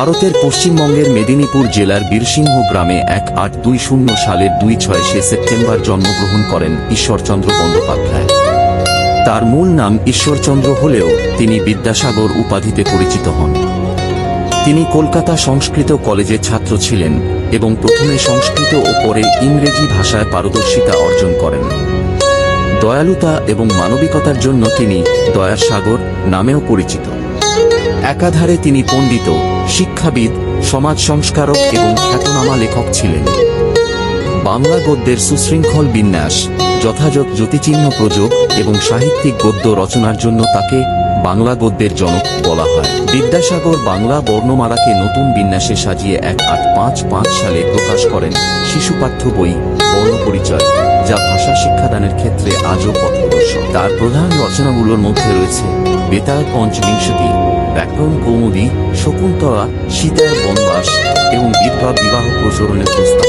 ভারতের পশ্চিমবঙ্গের মেদিনীপুর জেলার বীরসিংহ গ্রামে এক আট দুই শূন্য সালের দুই ছয় সে সেপ্টেম্বর জন্মগ্রহণ করেন ঈশ্বরচন্দ্র বন্দ্যোপাধ্যায়। তার মূল নাম ঈশ্বরচন্দ্র হলেও তিনি বিদ্যাসাগর উপাধিতে পরিচিত হন। তিনি কলকাতা সংস্কৃত কলেজে ছাত্র ছিলেন এবং প্রথমে সংস্কৃত ও পরে ইংরেজি ভাষায় পারদর্শিতা অর্জন করেন। দয়ালুতা এবং মানবিকতার জন্য তিনি দয়ার সাগর নামেও পরিচিত। একাধারে তিনি পণ্ডিত, শিক্ষাবিদ, সমাজ সংস্কারক এবং খ্যাতনামা লেখক ছিলেন। বাংলা গদ্যের সুশৃঙ্খল বিন্যাস, যথাযথ জ্যোতিচিহ্ন প্রযোগ এবং সাহিত্যিক গদ্য রচনার জন্য তাকে বাংলা গদ্যের জনক বলা হয়। বিদ্যাসাগর বাংলা বর্ণমালাকে নতুন বিন্যাসে সাজিয়ে এক আট পাঁচ পাঁচ সালে প্রকাশ করেন শিশু পাঠ্য বই বর্ণপরিচয়, যা ভাষা শিক্ষাদানের ক্ষেত্রে আজও পথপ্রদর্শক। তার প্রধান রচনাগুলোর মধ্যে রয়েছে বেতার পঞ্চবিংশতি, ব্যাকরণ কৌমুদী, শকুন্তলা, সীতার বনবাস এবং বিধবা বিবাহ প্রচলনের প্রস্তাব।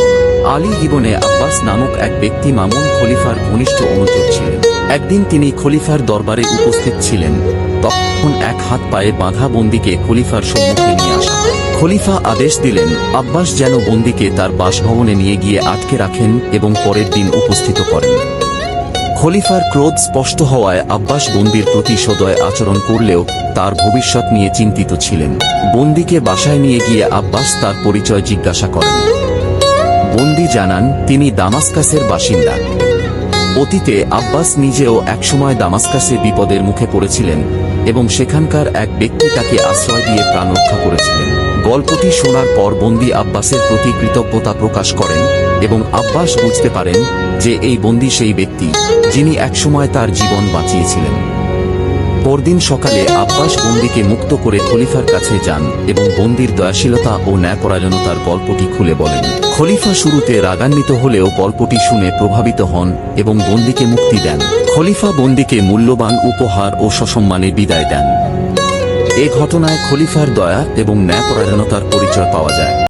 আলী জীবনে আব্বাস নামক এক ব্যক্তি মামুন খলিফার ঘনিষ্ঠ অনুচর ছিলেন। একদিন তিনি খলিফার দরবারে উপস্থিত ছিলেন। তখন এক হাত পায়ে বাঁধা বন্দিকে খলিফার সম্মুখে নিয়ে আসা। খলিফা আদেশ দিলেন, আব্বাস যেন বন্দিকে তার বাসভবনে নিয়ে গিয়ে আটকে রাখেন এবং পরের দিন উপস্থিত করেন। খলিফার ক্রোধ স্পষ্ট হওয়ায় আব্বাস বন্দির প্রতি সদয় আচরণ করলেও তার ভবিষ্যৎ নিয়ে চিন্তিত ছিলেন। বন্দিকে বাসায় নিয়ে গিয়ে আব্বাস তার পরিচয় জিজ্ঞাসা করেন। বন্দি জানান, তিনি দামাস্কাসের বাসিন্দা। অতীতে আব্বাস নিজেও একসময় দামাস্কাসে বিপদের মুখে পড়েছিলেন এবং সেখানকার এক ব্যক্তি তাকে আশ্রয় দিয়ে প্রাণ রক্ষা করেছিলেন। গল্পটি শোনার পর বন্দি আব্বাসের প্রতি কৃতজ্ঞতা প্রকাশ করেন এবং আব্বাস বুঝতে পারেন যে এই বন্দি সেই ব্যক্তি যিনি একসময় তার জীবন বাঁচিয়েছিলেন। পরদিন সকালে আব্বাস বন্দিকে মুক্ত করে খলিফার কাছে যান এবং বন্দির দয়াশীলতা ও ন্যায়পরায়ণতার গল্পটি খুলে বলেন। খলিফা শুরুতে রাগান্বিত হলেও গল্পটি শুনে প্রভাবিত হন এবং বন্দিকে মুক্তি দেন। খলিফা বন্দিকে মূল্যবান উপহার ও সসম্মানে বিদায় দেন। এ ঘটনায় খলিফার দয়া এবং ন্যায়পরায়ণতার পরিচয় পাওয়া যায়।